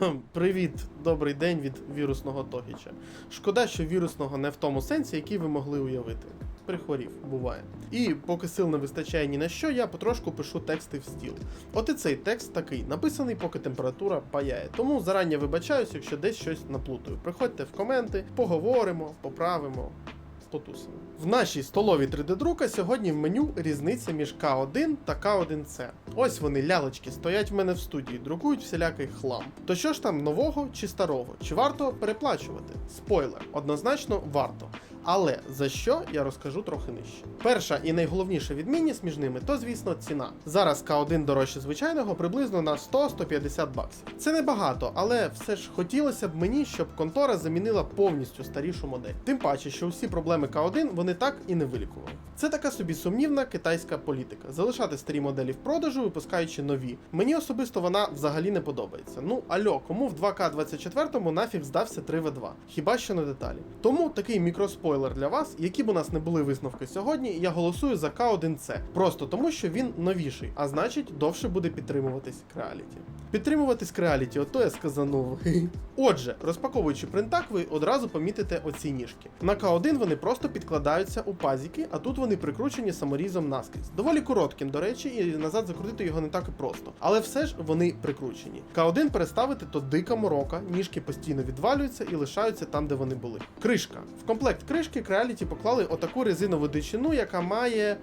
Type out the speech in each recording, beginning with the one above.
Привіт, добрий день від вірусного Тогіча. Шкода, що вірусного не в тому сенсі, який ви могли уявити. Прихворів, буває. І поки сил не вистачає ні на що, я потрошку пишу тексти в стіл. От і цей текст такий, написаний, поки температура паяє. Тому зарані вибачаюсь, якщо десь щось наплутаю. Приходьте в коменти, поговоримо, поправимо. Потусимо. В нашій столовій 3D-друка сьогодні в меню різниця між К1 та К1С. Ось вони, лялочки, стоять в мене в студії, друкують всілякий хлам. То що ж там нового чи старого? Чи варто переплачувати? Спойлер, однозначно варто. Але за що я розкажу трохи нижче. Перша і найголовніша відмінність між ними то, звісно, ціна. Зараз К1 дорожче звичайного приблизно на 100-150 баксів. Це небагато, але все ж хотілося б мені, щоб контора замінила повністю старішу модель. Тим паче, що всі проблеми К1 вони так і не вилікували. Це така собі сумнівна китайська політика: залишати старі моделі в продажу, випускаючи нові. Мені особисто вона взагалі не подобається. Ну альо, кому в 2К24 нафіг здався 3В2? Хіба що на деталі. Тому такий мікроспойлер для вас, які б у нас не були висновки сьогодні, я голосую за К1С. Просто тому, що він новіший, а значить довше буде підтримуватись Creality. Підтримуватись Creality, ото я сказанув. Отже, розпаковуючи принтак, ви одразу помітите оці ніжки. На К1 вони просто підкладаються у пазіки, а тут вони прикручені саморізом наскрізь. Доволі коротким, до речі, і назад закрутити його не так і просто. Але все ж вони прикручені. К1 переставити то дика морока, ніжки постійно відвалюються і лишаються там, де вони були. Кришка. В комплект кришки Creality поклали отаку резинову дичину, яка має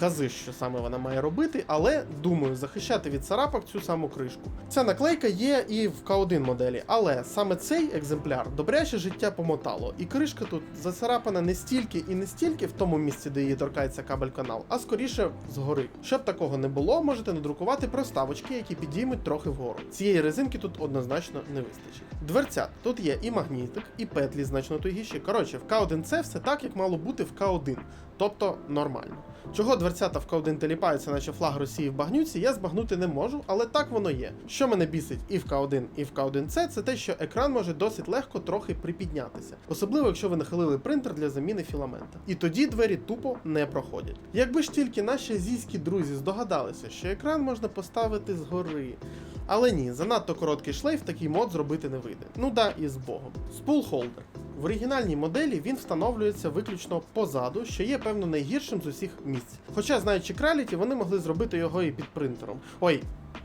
хази, що саме вона має робити, але думаю, захищати від царапок цю саму кришку. Ця наклейка є і в К1 моделі, але саме цей екземпляр добряче життя помотало, і кришка тут зацарапана не стільки і не стільки в тому місці, де її торкається кабель канал, а скоріше згори. Щоб такого не було, можете надрукувати проставочки, які підіймуть трохи вгору. Цієї резинки тут однозначно не вистачить. Дверцят тут є і магнітик, і петлі значно тугіші. Коротше, в К1С все так, як мало бути в К1, тобто нормально. Чого дверцята в К1 теліпаються, наче флаг Росії в багнюці, я збагнути не можу, але так воно є. Що мене бісить і в К1, і в К1С, це те, що екран може досить легко трохи припіднятися, особливо якщо ви нахилили принтер для заміни філамента. І тоді двері тупо не проходять. Якби ж тільки наші азійські друзі здогадалися, що екран можна поставити згори. Але ні, занадто короткий шлейф такий мод зробити не вийде. Ну да, і з Богом. Спул холдер. В оригінальній моделі він встановлюється виключно позаду, що є певно найгіршим з усіх місць. Хоча, знаючи краліті, вони могли зробити його і під принтером. Ой.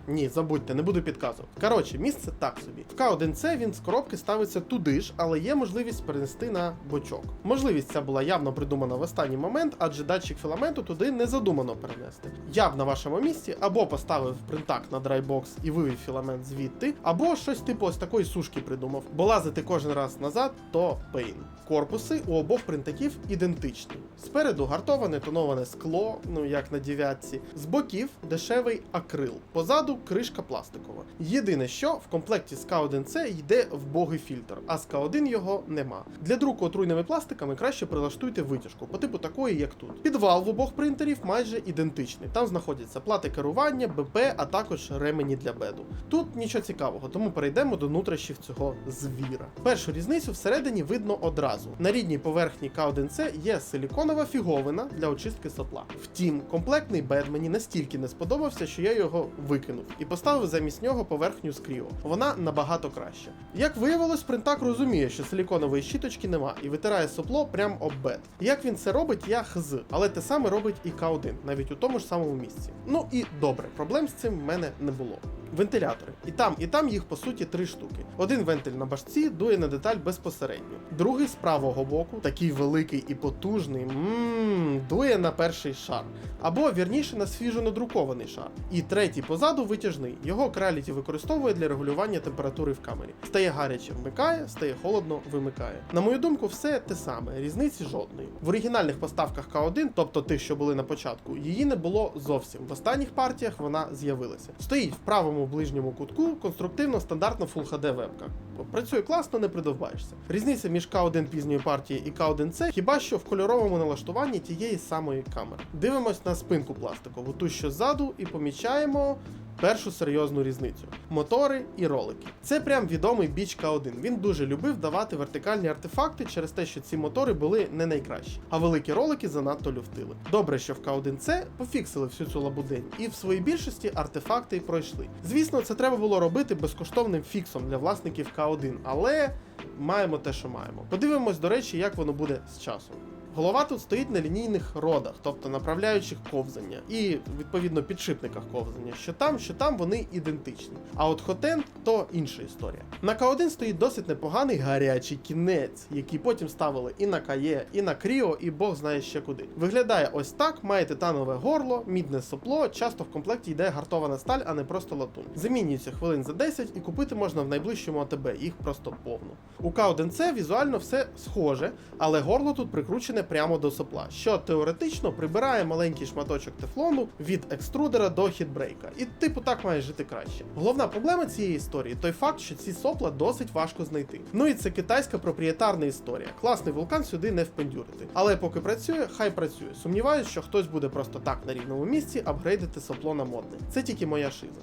Ні, забудьте, не буду підказувати. Коротше, місце так собі. В К1С він з коробки ставиться туди ж, але є можливість перенести на бочок. Можливість ця була явно придумана в останній момент, адже датчик філаменту туди не задумано перенести. Я б на вашому місці або поставив принтак на драйбокс і вивів філамент звідти, або щось типу ось такої сушки придумав, бо лазити кожен раз назад то пейн. Корпуси у обох принтаків ідентичні. Спереду гартоване тоноване скло, ну як на дев'ятці, з боків дешевий акрил. Позаду кришка пластикова. Єдине, що в комплекті з К1С йде вбогий фільтр, а з К1 його нема. Для друку отруйними пластиками краще прилаштуйте витяжку, по типу такої, як тут. Підвал в обох принтерів майже ідентичний. Там знаходяться плати керування, БП, а також ремені для беду. Тут нічого цікавого, тому перейдемо до нутрощів цього звіра. Першу різницю всередині видно одразу. На рідній поверхні К1С є силіконова фіговина для очистки сопла. Втім, комплектний бед мені настільки не сподобався, що я його викинув і поставив замість нього поверхню з. Вона набагато краща. Як виявилось, принтак розуміє, що силіконової щіточки нема і витирає сопло прям об бед. Як він це робить, я хз, але те саме робить і К1, навіть у тому ж самому місці. Ну і добре, проблем з цим в мене не було. Вентилятори. І там, і там їх по суті три штуки. Один вентиль на башці дує на деталь безпосередньо. Другий з правого боку, такий великий і потужний, мм, дує на перший шар. Або вірніше на свіжо надрукований шар. І третій позаду витяжний. Його Creality використовує для регулювання температури в камері. Стає гаряче вмикає, стає холодно вимикає. На мою думку, все те саме, різниці жодної. В оригінальних поставках К1, тобто тих, що були на початку, її не було зовсім. В останніх партіях вона з'явилася. Стоїть в правому ближньому кутку конструктивно стандартна Full HD вебка. Працює класно, не придовбаєшся. Різниця між К1 пізньої партії і К1C хіба що в кольоровому налаштуванні тієї самої камери. Дивимось на спинку пластикову, ту що ззаду, і помічаємо. Першу серйозну різницю: мотори і ролики. Це прям відомий біч К1. Він дуже любив давати вертикальні артефакти через те, що ці мотори були не найкращі, а великі ролики занадто люфтили. Добре, що в К1C пофіксили всю цю лабудень, і в своїй більшості артефакти пройшли. Звісно, це треба було робити безкоштовним фіксом для власників К1, але маємо те, що маємо. Подивимось, до речі, як воно буде з часом. Голова тут стоїть на лінійних родах, тобто направляючих ковзання, і відповідно підшипниках ковзання. Що там, що там вони ідентичні. А от хотент то інша історія. На К1 стоїть досить непоганий гарячий кінець, який потім ставили і на КАЄ, і на Кріо, і Бог знає ще куди. Виглядає ось так: має титанове горло, мідне сопло. Часто в комплекті йде гартована сталь, а не просто латунь. Замінюється хвилин за 10 і купити можна в найближчому АТБ, їх просто повно. У К1C візуально все схоже, але горло тут прикручене прямо до сопла, що теоретично прибирає маленький шматочок тефлону від екструдера до хітбрейка. І типу так має жити краще. Головна проблема цієї історії той факт, що ці сопла досить важко знайти. Ну і це китайська проприєтарна історія. Класний вулкан сюди не впендюрити. Але поки працює, хай працює. Сумніваюсь, що хтось буде просто так на рівному місці апгрейдити сопло на модне. Це тільки моя шиза.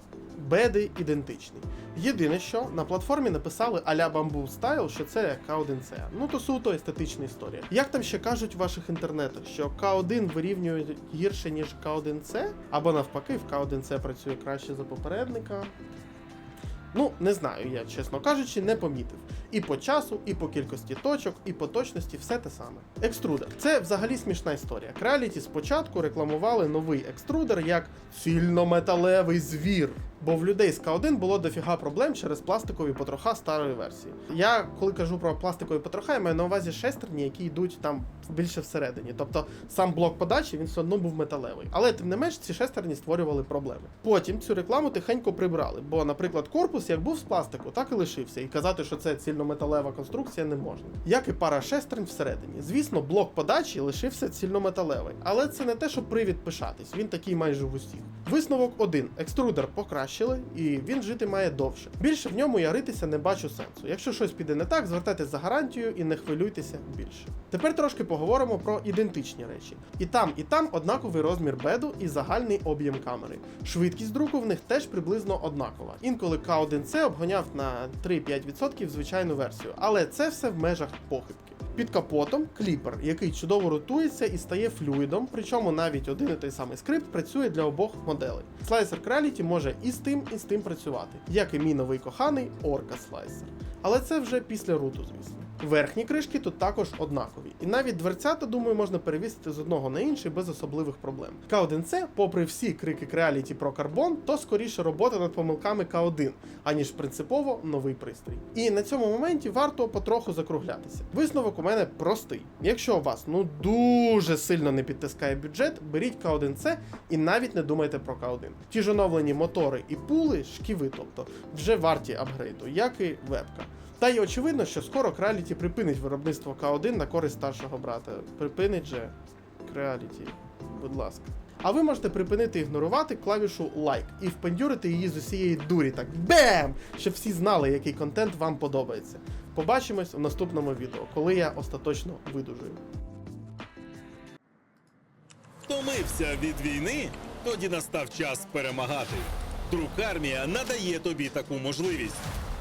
Беди ідентичний. Єдине, що на платформі написали а-ля Bamboo Style, що це К1C. Ну то суто естетична історія. Як там ще кажуть в ваших інтернетах, що К1 вирівнює гірше, ніж К1C, або навпаки, в К1C працює краще за попередника. Ну, не знаю, я, чесно кажучи, не помітив. І по часу, і по кількості точок, і по точності все те саме. Екструдер. Це взагалі смішна історія. Creality спочатку рекламували новий екструдер як цільнометалевий звір. Бо в людей з К1 було дофіга проблем через пластикові потроха старої версії. Я коли кажу про пластикові потроха, я маю на увазі шестерні, які йдуть там більше всередині. Тобто сам блок подачі він все одно був металевий. Але тим не менш ці шестерні створювали проблеми. Потім цю рекламу тихенько прибрали. Бо, наприклад, корпус як був з пластику, так і лишився. І казати, що це цільнометалева конструкція, не можна. Як і пара шестерень всередині. Звісно, блок подачі лишився цільнометалевий, але це не те, що привід пишатись. Він такий майже в усіх. Висновок один: екструдер покращили, і він жити має довше. Більше в ньому я ритися не бачу сенсу. Якщо щось піде не так, звертайтесь за гарантію і не хвилюйтеся більше. Тепер трошки поговоримо про ідентичні речі. І там, і там однаковий розмір беду і загальний об'єм камери. Швидкість друку в них теж приблизно однакова. Інколи К1C обганяв на 3-5% звичайну версію, але це все в межах похибки. Під капотом кліпер, який чудово ротується і стає флюїдом, причому навіть один і той самий скрипт працює для обох моделей. Слайсер Краліті може і з тим, і з тим працювати, як і мій новий коханий Orca Slicer. Але це вже після руту, звісно. Верхні кришки тут також однакові, і навіть дверцята, думаю, можна перевісити з одного на інший без особливих проблем. К1C, попри всі крики Creality про карбон, то скоріше робота над помилками К1, аніж принципово новий пристрій. І на цьому моменті варто потроху закруглятися. Висновок у мене простий. Якщо у вас ну дуже сильно не підтискає бюджет, беріть К1C і навіть не думайте про К1. Ті ж оновлені мотори і пули, шківи, тобто, вже варті апгрейду, як і вебка. Та й очевидно, що скоро Creality припинить виробництво К1 на користь старшого брата. Припинить же Creality, будь ласка. А ви можете припинити ігнорувати клавішу лайк і впендюрити її з усієї дурі, так бем! Щоб всі знали, який контент вам подобається. Побачимось у наступному відео, коли я остаточно видужую. Втомився від війни? Тоді настав час перемагати. Друкармія надає тобі таку можливість.